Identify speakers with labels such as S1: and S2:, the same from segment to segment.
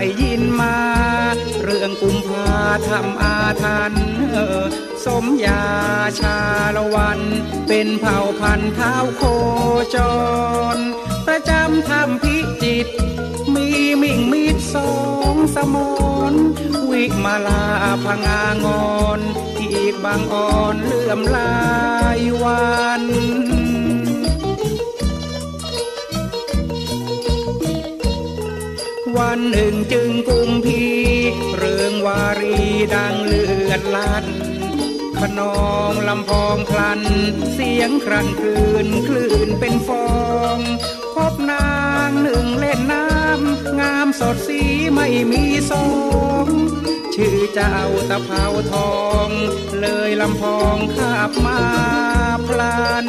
S1: ได้ยินมา เรื่องกุมภาทำอาทันสมยาชาละวัน เป็นเผ่าพันธุ์เท้าโคจร ประจำทำพิจิต มีมิ่งมีดสองสมอนวิมาลาพังอางอน อีกบางอ่อนเลื่อมลายวัน วันหนึ่งจึงกุมพีเรื่องวารีดังเลือดลันขนองลำพองคลัน เสียงครันคลืนคลื่นเป็นฟอง พบนางหนึ่งเล่นน้ำ งามสดสีไม่มีสองชื่อเจ้าตะเภาทอง เลยลำพองขับมาพลัน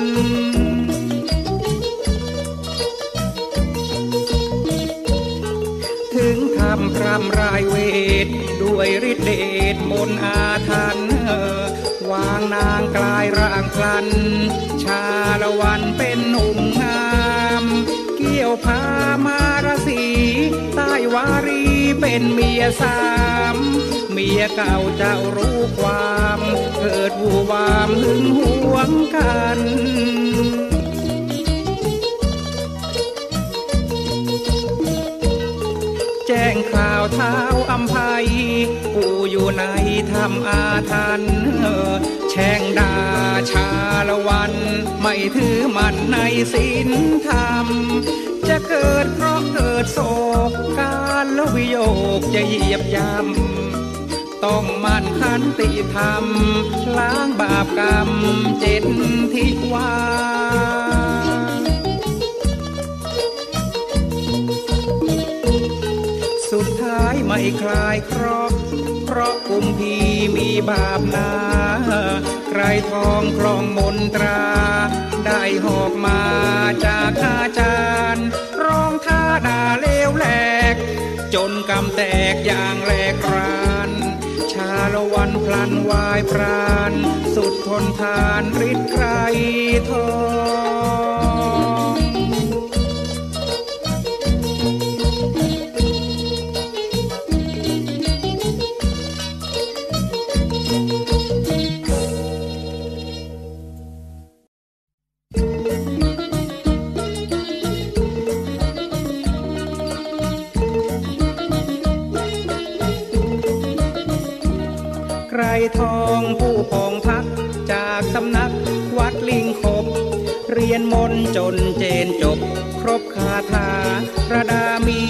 S1: ำรำรายเวท ด้วยฤทธิเดชมนอาทันวางนางกลายร่างพลัน ชาละวันเป็นหนุ่มงาม เกี่ยวพามารสีใต้วารีเป็นเมียสาม เมียเก่าเจ้ารู้ความ เกิดวูวามหึงหวงกัน ท้าอัมภัยกูอยู่ในธรรมอาทันแช่งดาชาละวัน ไม่ถือมันในศีลธรรม จะเกิดเพราะเกิดโศกการละวิโยกจะเหยียบยำต้องมันขันติธรรม ล้างบาปกรรมเจ็ดทิวา ท้ายไม่คลายคราะห์เพราะกุมพีมีบาปนาใครทองคลองมนตรา ได้หอกมาจากอาจารย์ร้องท่าด่าเลวแหลก จนกำแตกอย่างแหลกรานชาละวันพลันวายพราน สุดทนทานฤทธิ์ใครทอง นมนจนเจนจบ ครบคาถาระดามี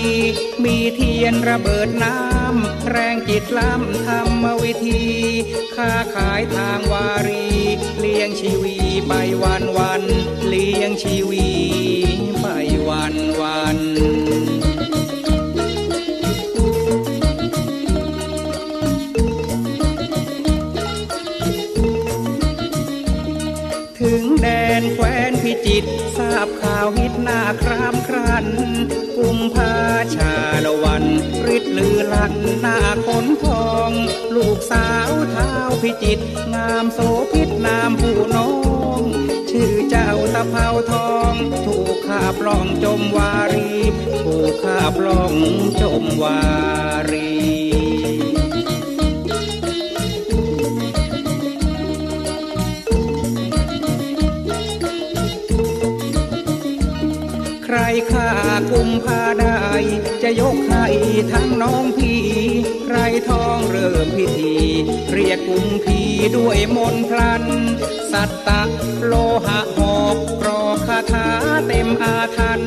S1: มีเทียนระเบิดน้ำ แรงจิตล้ำธรรมวิธี ค้าขายทางวารี เลี้ยงชีวีไปวันวัน เลี้ยงชีวีไปวันวัน ตทราบข่าวฮิตหน้าครามครัน กุมภาชาละวันฤทธิ์ลือลันหน้าคนทอง ลูกสาวเท้าพิจิต งามโสพิษนามผู้น้อง ชื่อเจ้าตะเภาทอง ถูกข้าบล่องจมวารี ถูกข้าบล่องจมวารี จะยกให้ทั้งน้องพี่ใครท้องเริ่มพิธี เรียกกุมพีด้วยมนพลัน สัตตะโลหะหอกกรอคาถาเต็มอาทัน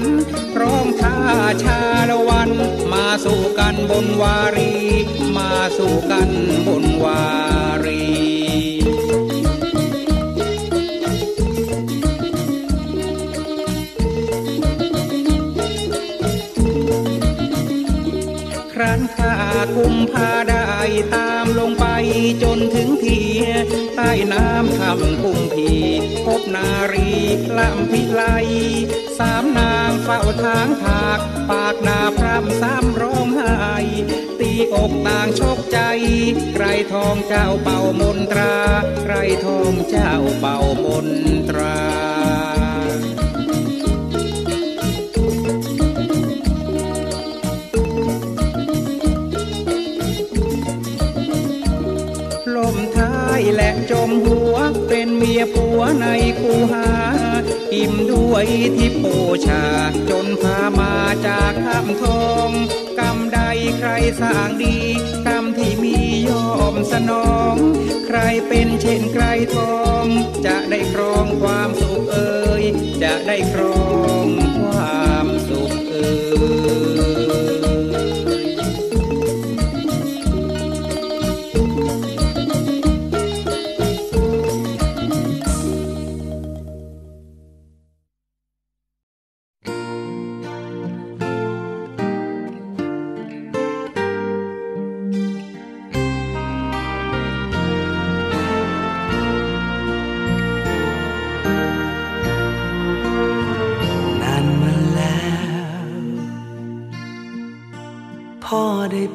S1: ร้องท่าชาละวัน มาสู่กันบนวารี มาสู่กันบนวา กุมพาได้ตามลงไปจนถึงทีใต้น้ำทำกุมพีพบนารีลำพิไลสามนางเฝ้าทางผาก ปากนาพรำซ้ำร้องไห้ตีอกต่างชกใจ ไกรทองเจ้าเป่ามนตรา ไกรทองเจ้าเป่ามนตรา จมหัวเป็นเมียผัวในคูหา อิ่มด้วยที่โอชา จนพามาจากคำทองกรรมใดใครสร้างดีกรรมที่มียอมสนอง ใครเป็นเช่นไกรทอง จะได้ครองความสุขเอ่ยจะได้ครอง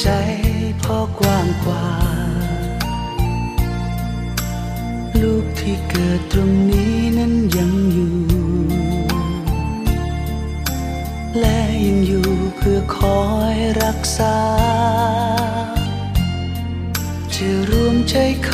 S2: ใจพ่อกว้างกว่า ลูกที่เกิดตรงนี้นั้นยังอยู่ และยังอยู่เพื่อคอยรักษา จะรวมใจเข้า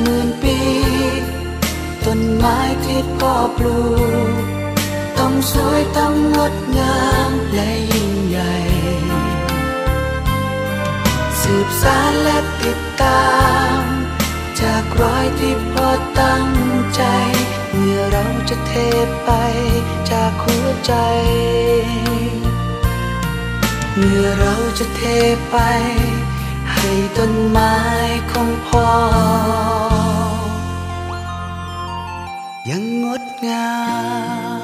S2: หมื่นปี ต้นไม้ที่พ่อปลูก ต้องสวยต้องงดงามและยิ่งใหญ่ สืบสารและติดตาม จากรอยที่พ่อตั้งใจ เมื่อเราจะเทไปจากหัวใจ เมื่อเราจะเทไป ให้ต้นไม้ของพ่อ ยังงดงาม